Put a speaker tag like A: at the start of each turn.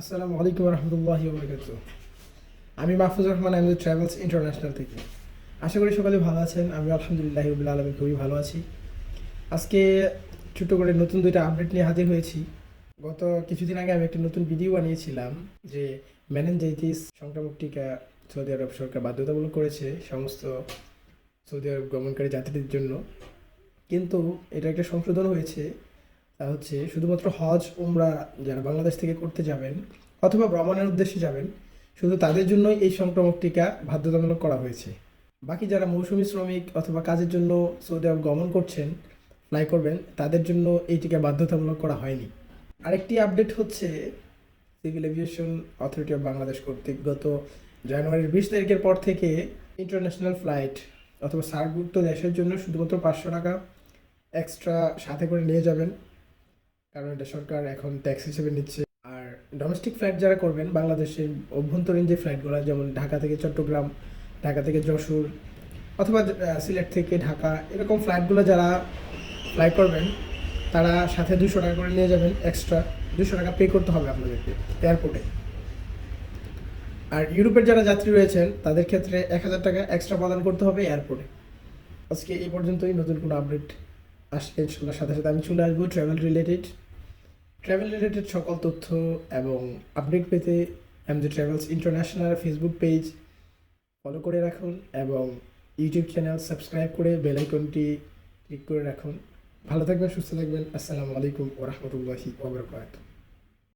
A: আসসালামু আলাইকুম রহমতুল্লাহি বরকাত আমি মাহফুজুর রহমান আমাদের ট্রাভেলস ইন্টারন্যাশনাল থেকে। আশা করি সকালে ভালো আছেন আমি আলহামদুলিল্লাহ রবিল আলমী খুবই ভালো আছি। আজকে ছোটো করে নতুন দুইটা আপডেট নিয়ে হাজির হয়েছি। গত কিছুদিন আগে আমি একটা নতুন ভিডিও বানিয়েছিলাম যে ম্যানেনজাইটিস সংক্রামক টিকা সৌদি আরব সরকার বাধ্যতামূলক করেছে সমস্ত সৌদি আরব গমনকারী যাত্রীদের জন্য। কিন্তু এটা একটা সংশোধন হয়েছে। হচ্ছে শুধুমাত্র হজ, উমরা যারা বাংলাদেশ থেকে করতে যাবেন অথবা ভ্রমণের উদ্দেশ্যে যাবেন, শুধু তাদের জন্যই এই সংক্রামক টিকা বাধ্যতামূলক করা হয়েছে। বাকি যারা মৌসুমী শ্রমিক অথবা কাজের জন্য সৌদি আরব গমন করছেন ফ্লাই করবেন, তাদের জন্য এই টিকা বাধ্যতামূলক করা হয়নি। আরেকটি আপডেট হচ্ছে civil aviation authority of Bangladesh কর্তৃক গত জানুয়ারির বিশ তারিখের পর থেকে ইন্টারন্যাশনাল ফ্লাইট অথবা সার্কভুক্ত দেশের জন্য শুধুমাত্র পাঁচশো টাকা এক্সট্রা সাথে করে নিয়ে যাবেন। কারণ এটা সরকার এখন ট্যাক্স হিসেবে নিচ্ছে। আর ডোমেস্টিক ফ্লাইট যারা করবেন বাংলাদেশের অভ্যন্তরীণ যে ফ্লাইটগুলো যেমন ঢাকা থেকে চট্টগ্রাম, ঢাকা থেকে যশোর, অথবা সিলেট থেকে ঢাকা, এরকম ফ্লাইটগুলো যারা ফ্লাই করবেন, তারা সাথে দুশো টাকা করে নিয়ে যাবেন এক্সট্রা দুশো টাকা পে করতে হবে আপনাদেরকে এয়ারপোর্টে আর ইউরোপের যারা যাত্রী রয়েছেন, তাদের ক্ষেত্রে এক হাজার টাকা এক্সট্রা প্রদান করতে হবে এয়ারপোর্টে আজকে এই পর্যন্তই, নতুন কোনো আপডেট আসলে সাথে সাথে আমি চলে আসব ট্রাভেল রিলেটেড ট্রাভেল রিলেটেড সকল তথ্য এবং আপডেট পেতে M MG travels international Facebook page follow করে রাখুন এবং ইউটিউব চ্যানেল সাবস্ক্রাইব করে বেল আইকনটি ক্লিক করে রাখুন। ভালো থাকবেন, সুস্থ থাকবেন। আসসালামু আলাইকুম ওরহমতুল্লাহি ওবরাকাতুহ